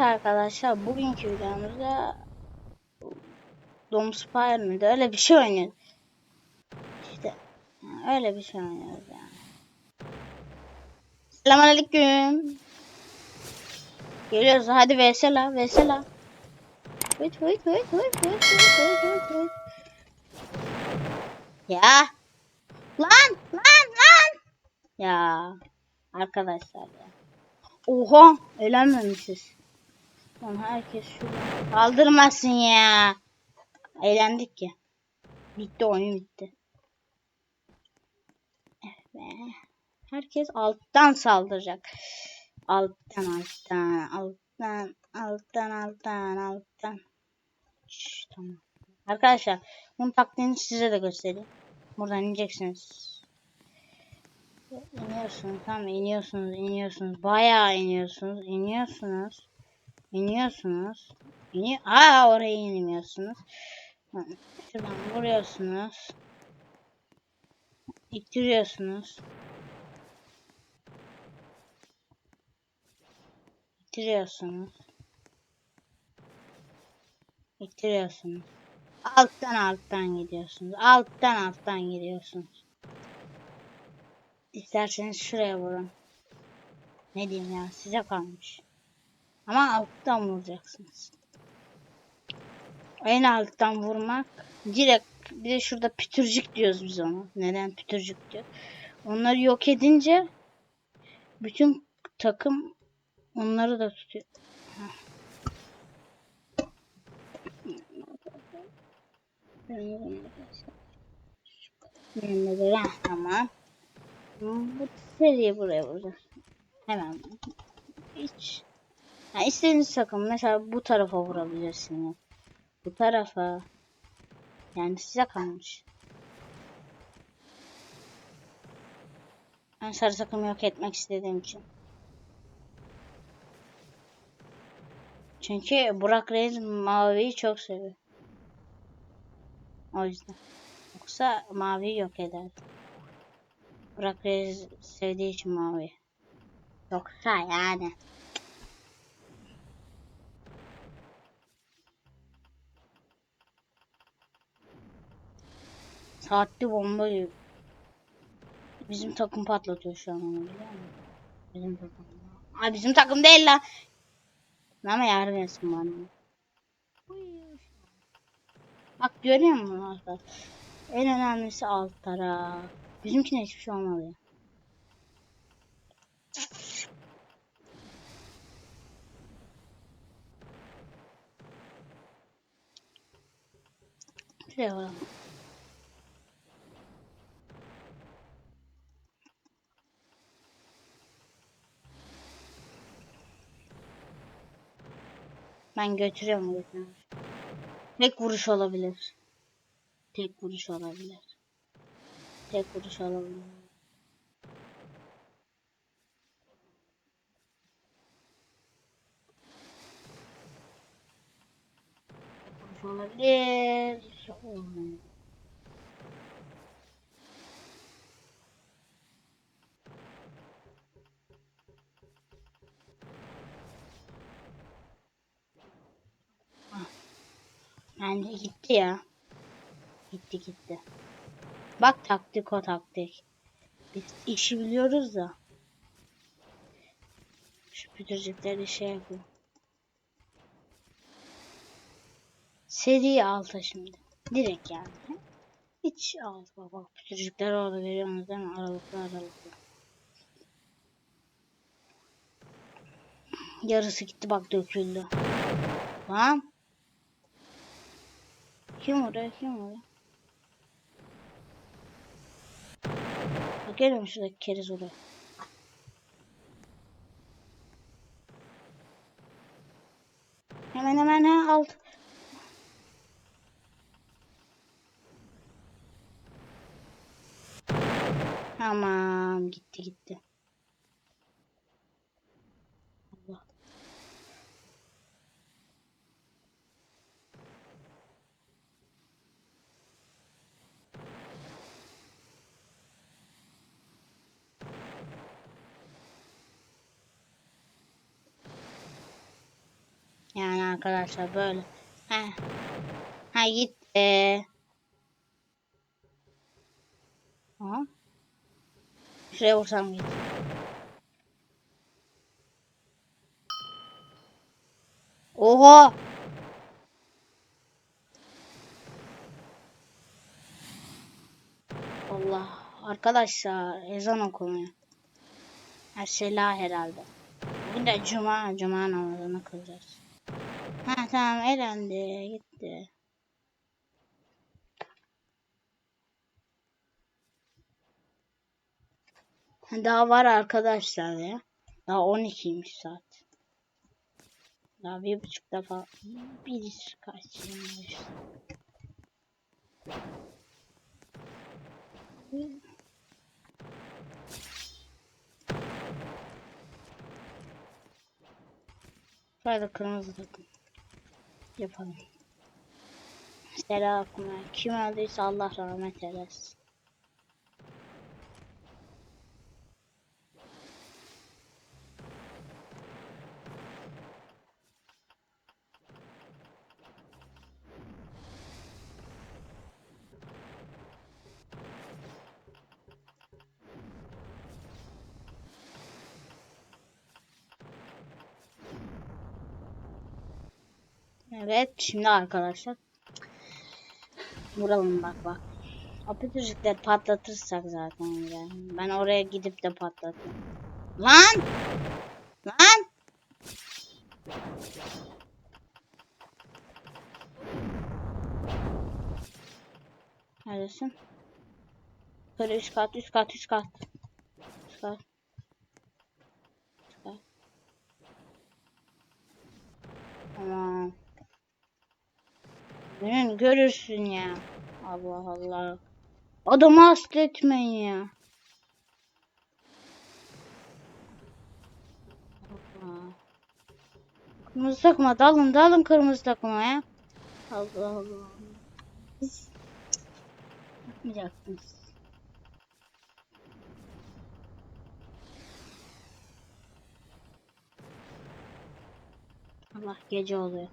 Evet arkadaşlar bugünkü videomuzda Domuz Fire mıydı? Öyle bir şey oynuyoruz. İşte öyle bir şey oynuyoruz yani. Selamünaleyküm. Geliyoruz hadi Vesela Vesela. Wait wait wait wait wait wait wait wait. Ya. Lan lan lan. Ya. Arkadaşlar ya. Oha eğlenmemişiz. Lan herkes şurada. Kaldırmasın ya. Eğlendik ki. Bitti oyun bitti. Eh be. Herkes alttan saldıracak. Alttan alttan alttan alttan alttan alttan. Şş, tamam. Arkadaşlar bunun taktiğini size de göstereyim. Buradan ineceksiniz. İniyorsunuz tamam iniyorsunuz iniyorsunuz bayağı iniyorsunuz iniyorsunuz iniyorsunuz. İni Aa oraya inmiyorsunuz şuradan vuruyorsunuz. İttiriyorsunuz. İttiriyorsunuz. İttiriyorsunuz. Alttan alttan gidiyorsunuz. Alttan alttan gidiyorsunuz İsterseniz şuraya vurun. Ne diyeyim ya size kalmış. Ama alttan vuracaksınız. En alttan vurmak direkt bir de şurada pütürcük diyoruz biz ona. Neden pütürcük diyor? Onları yok edince bütün takım onları da tutuyor. Ben tamam. Bu seriyi buraya vuracağız. Hemen. Hiç. Yani istediğiniz takım mesela bu tarafa vurabilirsiniz. Bu tarafa. Yani size kalmış. Ben sarı takımı yok etmek istediğim için. Çünkü Burak Reis maviyi çok seviyor. O yüzden. Yoksa maviyi yok ederdi. Burak Reis sevdiği için mavi. Yoksa yani. Saatli bomba gibi. Bizim takım patlatıyor şu an onu biliyor musun? Bizim takım. Ay bizim takım değil lan. Ama yardım etsin bana. Bak görüyor musun arkadaşlar? En önemlisi alt taraf. Bizimkine hiçbir şey olmadı ya. Şuraya bakalım. Ben götürüyorum götürüyorum. Tek vuruş olabilir. Tek vuruş olabilir. Tek vuruş olabilir. Tek vuruş olabilir. Olmuyor. Yani gitti ya. Gitti gitti. Bak taktik o taktik. Biz işi biliyoruz da. Şu pütürcükleri şey yapıyor. Seri alta şimdi. Direkt yani. Hiç alt bak bak pütürcükler orada görüyorsunuz değil mi? Aralıklı aralıklı. Yarısı gitti bak döküldü. Tamam. Kim oraya kim oraya? Gelin şuradaki keriz oraya. Hemen hemen ha alt. Tamam gitti gitti. Allah. Arkadaşlar böyle. Ha. Ha gitti. Ha. Şuraya vursam gitti. Oha! Allah. Arkadaşlar ezan okunuyor. Ha Sela herhalde. Bugün de cuma, cuma namazını kılacağız. Ha tamam elendi gitti. Ha, Daha var arkadaşlar ya. Daha 12'ymiş saat. Daha bir buçuk defa bir kaç yirmi Şöyle kırmızı takım. Yapalım. Selam. Kim öldüyse Allah rahmet eylesin. Evet şimdi arkadaşlar vuralım bak bak. Apetücükleri patlatırsak zaten ya. Ben oraya gidip de patlatayım. Lan! Lan! Neredesin? Yukarı üst kat, üst kat, üst kat. Üst kat. Üst kat. Tamam. Beni görürsün ya. Allah Allah. Adamı hasta etmeyin ya. Kırmızı takıma dalın dalın kırmızı takıma ya. Allah Allah. Siz yapmayacaktınız. Allah gece oluyor.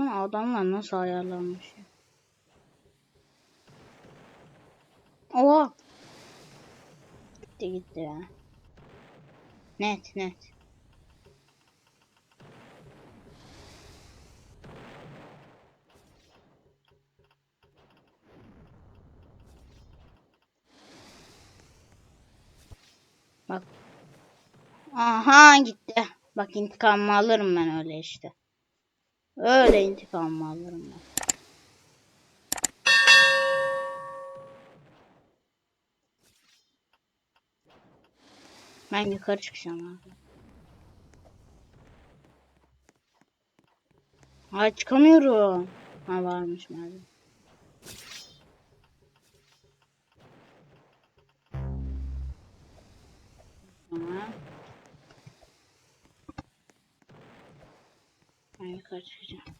Baksana adamlar nasıl ayarlanmış ya. Oha. Gitti gitti ya. Net net. Bak. Aha gitti. Bak intikamımı alırım ben öyle işte. Öyle intikamımı alırım ben. Ben yukarı çıkacağım abi. Ay çıkamıyorum. Ha varmış merdiven. Tamam. Ben yukarı çıkacağım.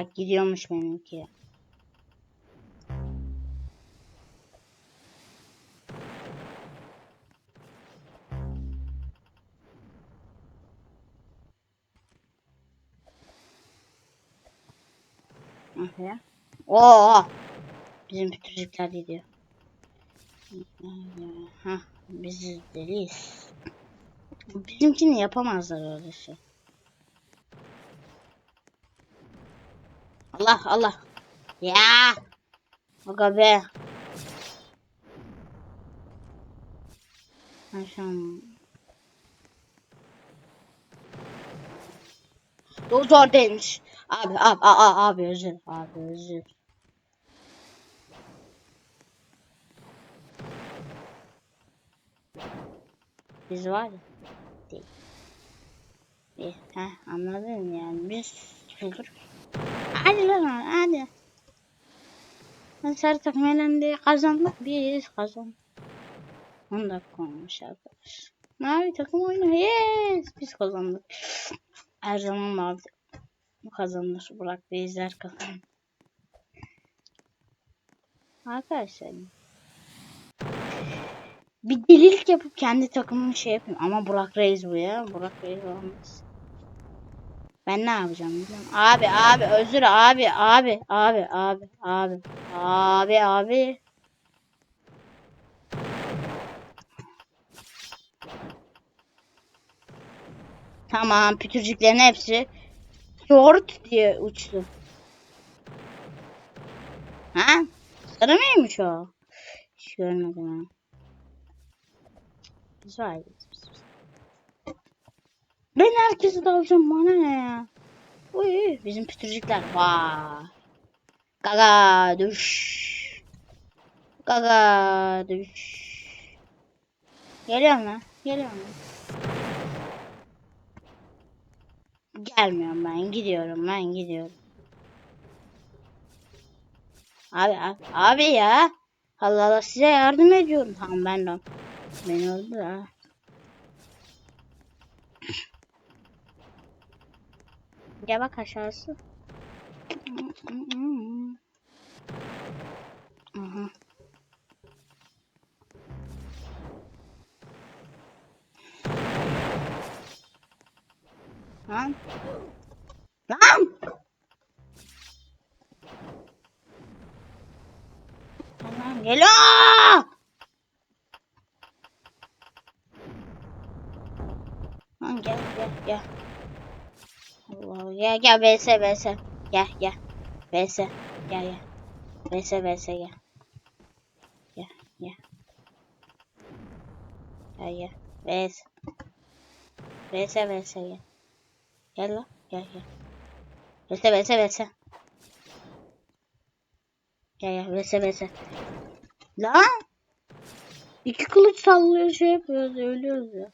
Bak gidiyormuş benimki. Aha. Oo! Bizim pütürcükler gidiyor. Ha, biz deliyiz. Bizimkini yapamazlar öyle şey. Allah Allah. Ya. Aga be. Şu an... Doktor değilmiş. Abi abi abi, abi özür abi özür. Biz var ya. Değil. Bir, heh, anladın yani biz bulur. Hadi lan hadi. Ben sarı takım elendi kazandık biz kazandık. 10 dakika olmuş arkadaş. Mavi takım oyunu yes biz kazandık. Her zaman mavi kazanır. Burak Reisler kazanır. Arkadaşlar bir delilik yapıp kendi takımımı şey yapayım. Ama Burak Reis bu ya. Burak Reis olmaz. Ben ne yapacağım biliyor musun? Abi abi özür abi abi abi abi abi abi abi. Tamam pütürcüklerin hepsi short diye uçtu. Ha? Sarı mıymış o? Hiç görmedim ha. Güzel. Ben herkesi dalacağım bana ne ya? Uy bizim pütürcükler. Vay. Gaga düş. Gaga düş. Geliyorum lan. Geliyorum lan. Gelmiyorum ben. Gidiyorum ben gidiyorum. Abi abi, abi ya. Allah Allah size yardım ediyorum. Tamam ben de. Beni öldü ha. Gel bak aşağısı. Aha. Lan. Tamam geliyor. Lan gel gel gel. Allah gel gel vs vs. Gel gel. vs. Gel gel. vs vs gel. Gel gel. Gel gel. vs. vs vs gel. Gel lan gel gel. vs vs vs. Gel gel vs vs. Lan. İki kılıç sallıyor şey yapıyoruz ölüyoruz ya.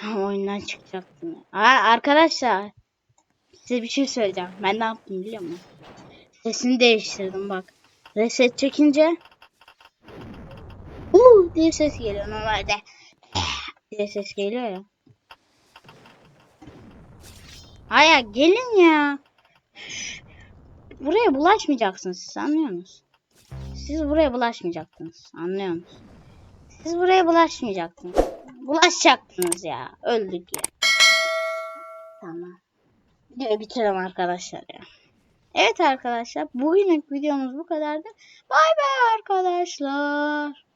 Oyundan çıkacaktım. Aa, arkadaşlar. Size bir şey söyleyeceğim. Ben ne yaptım biliyor musun? Sesini değiştirdim bak. Reset çekince Uuu diye ses geliyor normalde. diye ses geliyor ya. Aya gelin ya. Buraya bulaşmayacaksınız siz anlıyor musunuz? Siz buraya bulaşmayacaktınız anlıyor musunuz? Siz buraya bulaşmayacaktınız. Bulaşacaktınız ya. Öldük ya. Tamam. Videoyu bitirelim arkadaşlar ya. Evet arkadaşlar. Bugünlük videomuz bu kadardı. Bay bay arkadaşlar.